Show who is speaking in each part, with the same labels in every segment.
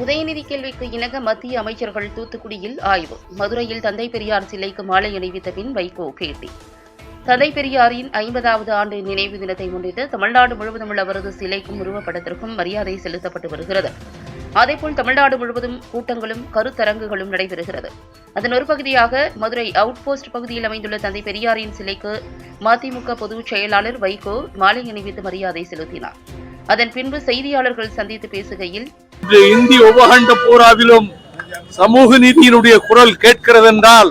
Speaker 1: உதயநிதி கேள்விக்கு இணங்க மத்திய அமைச்சர்கள் தூத்துக்குடியில் ஆய்வு. மதுரையில் தந்தை பெரியார் சிலைக்கு மாலை அணிவித்த பின் வைகோ பேட்டி தந்தை பெரியாரின் ஐம்பதாவது ஆண்டு நினைவு தினத்தை முன்னிட்டு தமிழ்நாடு முழுவதும் உள்ள அவரது சிலைக்கும் உருவப்படத்திற்கும் மரியாதை செலுத்தப்பட்டு வருகிறது. அதேபோல் தமிழ்நாடு முழுவதும் கூட்டங்களும் கருத்தரங்குகளும் நடைபெறுகிறது. அதன் ஒரு பகுதியாக மதுரை அவுட் போஸ்ட் பகுதியில் அமைந்துள்ள தந்தை பெரியாரின் சிலைக்கு மதிமுக பொதுச் செயலாளர் வைகோ மாலை அணிவித்து மரியாதை செலுத்தினார். அதன் பின்பு செய்தியாளர்கள் சந்தித்து பேசுகையில்
Speaker 2: இந்திய உபகண்ட பூராவிலும் சமூக நீதியினுடைய குரல் கேட்கிறது என்றால்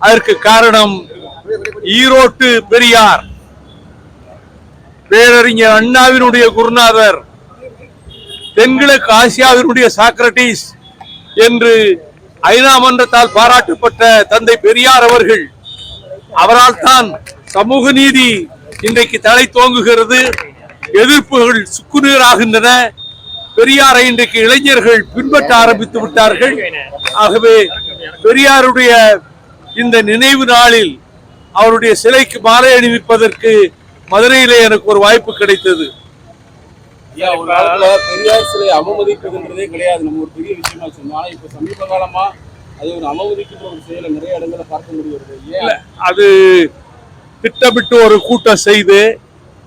Speaker 2: அதற்கு காரணம் ஈரோட்டு பெரியார். பேரறிஞர் அண்ணாவினுடைய குருநாதர் தென்கிழக்கு ஆசியாவினுடைய சாக்ரட்டிஸ் என்று ஐநா மன்றத்தால் பாராட்டப்பட்ட தந்தை பெரியார் அவர்கள் அவரால் தான் சமூக நீதி இன்றைக்கு தலை தோங்குகிறது. எதிர்ப்புகள் சுக்குநீராகின்றன. பெரியாரை இன்றைக்கு இளைஞர்கள் பின்பற்ற ஆரம்பித்து விட்டார்கள். ஆகவே பெரியாருடைய இந்த நினைவு நாளில் அவருடைய சிலைக்கு மாலை அணிவிப்பதற்கு மதுரையிலே எனக்கு ஒரு வாய்ப்பு கிடைத்தது.
Speaker 3: பெரியார் சிலை அவமதிப்புன்றதே கிடையாது. நம்ம ஒரு பெரிய விஷயமா சொன்னோம் ஆனா இப்ப சமீப காலமா அது ஒரு அவமதிக்கின்ற ஒரு செயலை நிறைய இடங்களை பார்க்க முடிகிறது
Speaker 2: அது திட்டமிட்டு ஒரு கூட்டம் செய்து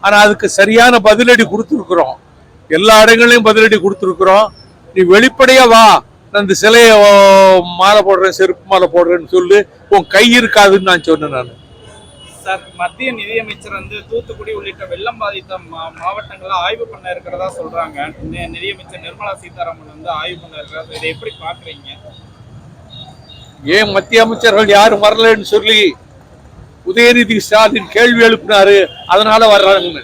Speaker 2: ஆனா அதுக்கு சரியான பதிலடி கொடுத்துருக்குறோம். எல்லா இடங்களையும் பதிலடி கொடுத்துருக்குறோம். நீ வெளிப்படையா வா. நான் இந்த சிலையை மாலை போடுறேன் செருப்பு மாலை போடுறேன்னு சொல்லு. உன் கை இருக்காதுன்னு நான் சொன்னேன் நான்.
Speaker 4: சார் மத்திய நிதியமைச்சர் வந்து தூத்துக்குடி உள்ளிட்ட வெள்ளம் பாதித்த மா- மாவட்டங்கள்ல ஆய்வு பண்ண இருக்கிறதா சொல்றாங்க. நிதியமைச்சர் நிர்மலா சீதாராமன் வந்து ஆய்வு பண்ண இருக்கிறதா இதை எப்படி பாக்குறீங்க
Speaker 2: ஏன் மத்திய அமைச்சர்கள் யாரும் வரலன்னு சொல்லி உதயநிதி ஸ்டாலின் கேள்வி எழுப்பினாரு. அதனால வர்றாங்கன்னு.